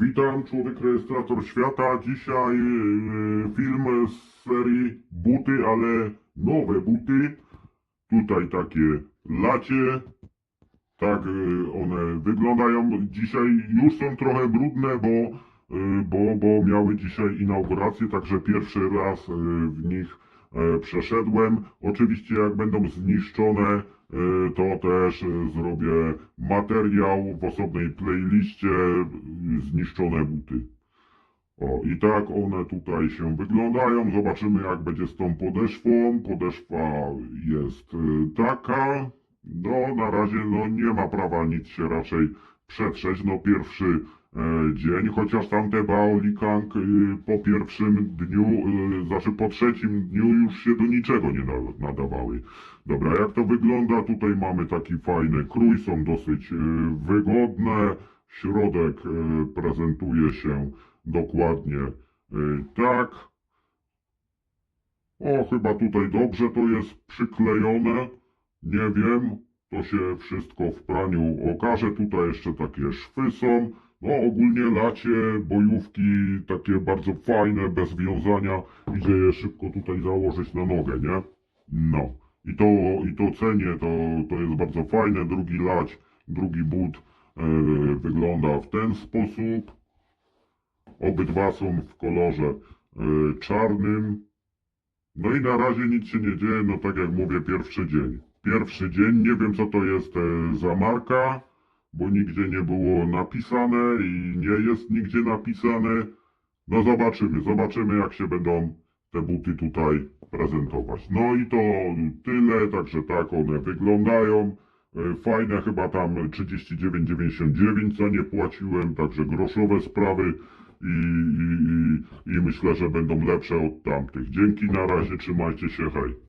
Witam, człowiek rejestrator świata. Dzisiaj yy, film z serii buty, ale nowe buty. Tutaj takie lacie. Tak yy, one wyglądają. Dzisiaj już są trochę brudne, bo, yy, bo, bo miały dzisiaj inaugurację, także pierwszy raz w nich e, przeszedłem. Oczywiście jak będą zniszczone, e, to też e, zrobię materiał w osobnej playliście e, zniszczone buty. O, i tak one tutaj się wyglądają. Zobaczymy jak będzie z tą podeszwą. Podeszwa jest e, taka. No, na razie no, nie ma prawa nic się raczej przetrzeć. No, pierwszy e, dzień, chociaż tamte Baolikank e, po pierwszym dniu, e, znaczy po trzecim dniu już się do niczego nie na, nadawały. Dobra, jak to wygląda? Tutaj mamy taki fajny krój, są dosyć wygodne. Środek prezentuje się dokładnie tak. O, chyba tutaj dobrze to jest przyklejone. Nie wiem, to się wszystko w praniu okaże. Tutaj jeszcze takie szwy są. No ogólnie lacie, bojówki takie bardzo fajne, bez wiązania. Idzie je szybko tutaj założyć na nogę, nie? No. I to, i to cenię, to, to jest bardzo fajne. Drugi lać, drugi but e, wygląda w ten sposób. Obydwa są w kolorze e, czarnym. No i na razie nic się nie dzieje, no tak jak mówię, pierwszy dzień. Pierwszy dzień, nie wiem co to jest e, za marka, bo nigdzie nie było napisane i nie jest nigdzie napisane. No zobaczymy, zobaczymy jak się będą te buty tutaj prezentować. No i to tyle, także tak one wyglądają. E, Fajne chyba tam 39,99 za nie płaciłem, także groszowe sprawy i, i, i, i myślę, że będą lepsze od tamtych. Dzięki, na razie, trzymajcie się, hej.